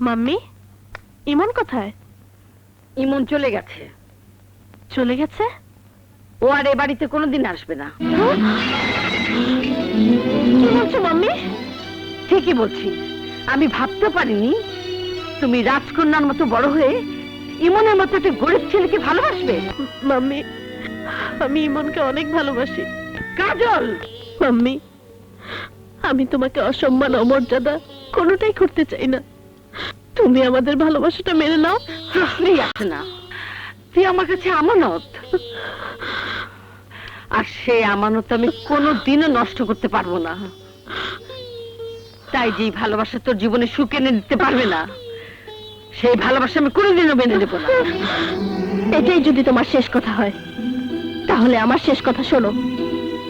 Mummy ইমন কোথায়? ইমন চলে গেছে। চলে গেছে? ও আর এ বাড়িতে কোনোদিন আসবে না। কি বলছো মাম্মি? ঠিকই বলছি। আমি ভাবতে পারিনি তুমি রাজকন্যার মতো বড় হয়ে ইমনের মতো একটা গরিব ছেলেকে ভালোবাসবে। মাম্মি আমি ইমনকে অনেক ভালোবাসি। কাজল! মাম্মি আমি তোমাকে অসম্মান অমর্যাদা কোনোটাই করতে চাই না। তুমি আমাদের ভালোবাসাটা মেনে নাও। প্রশ্নই আসে না। তুই আমার কাছে আমানত। আর সেই আমানত আমি কোনোদিনও নষ্ট করতে পারব না। তাই যেই ভালোবাসা তোর জীবনে সুখ এনে দিতে পারবে না সেই ভালোবাসা আমি কোনোদিনও মেনে নেব না। এটাই যদি তোমার শেষ কথা হয় তাহলে আমার শেষ কথা শোনো।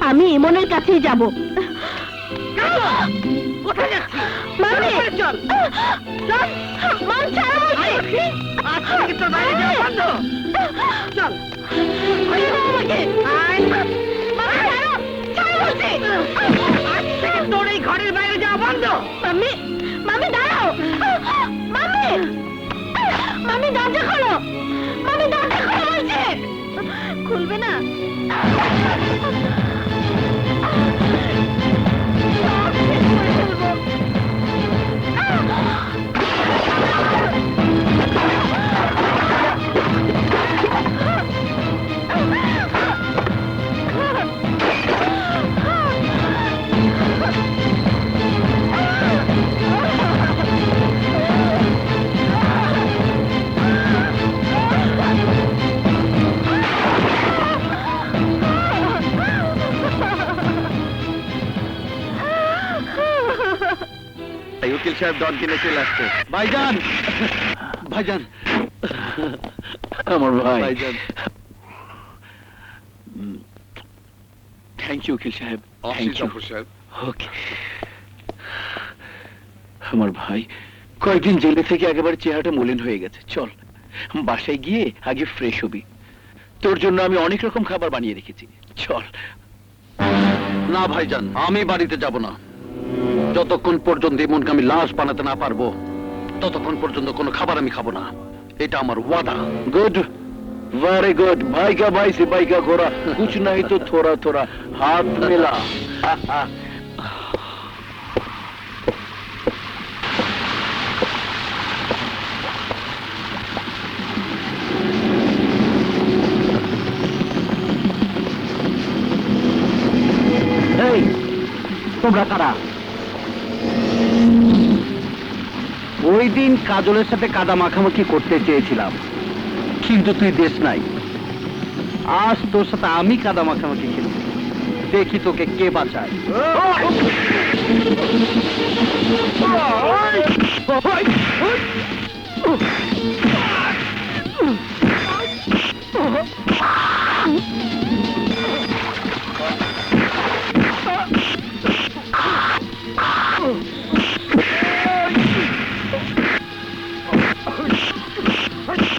আমি ইমনের কাছেই যাব। কোথায় যাচ্ছিস মামি! চল, চল চল ছাড়ো বলছি। আজ থেকে তোর বাইরে যাওয়া বন্ধ থেকে তোর ঘরের বাইরে যাওয়া বন্ধ মাম্মি মাম্মি দাঁড়াও মাম্মি মাম্মি দরজা খোলো মাম্মি দরজা খোলো খুলবে না উকিল সাহেব দর কিনে চলে আসছে। ভাইজান! ভাইজান! আমার ভাই। ভাইজান। থ্যাংক ইউ উকিল সাহেব। থ্যাংক আসি ইউ জাফর সাহেব। ওকে আমার ভাই কয়েকদিন জেলে থেকে একেবারে চেহারাটা মলিন হয়ে গেছে। চল বাসায় গিয়ে আগে ফ্রেশ হবি। তোর জন্য আমি অনেক রকম খাবার বানিয়ে রেখেছি। চল। না ভাইজান আমি বাড়িতে যাব না। যতক্ষণ পর্যন্ত ইমনকে আমি লাশ বানাতে না পারবো ততক্ষণ পর্যন্ত কোনো খাবার আমি খাবো না এটা আমার ওয়াদা गुड वेरी गुड भाई का भाई सिपाही का खोरा कुछ नहीं तो थोड़ा थोड़ा हाथ मिला এই তোমরা কারা ওই দিন কাজলের সাথে কাদা মাখামাখি করতে চেয়েছিলাম। কিন্তু তুই দেশ নাই। আজ তোর সাথে আমি কাদা মাখামাখি খেলি। দেখি তোকে কে বাঁচায়।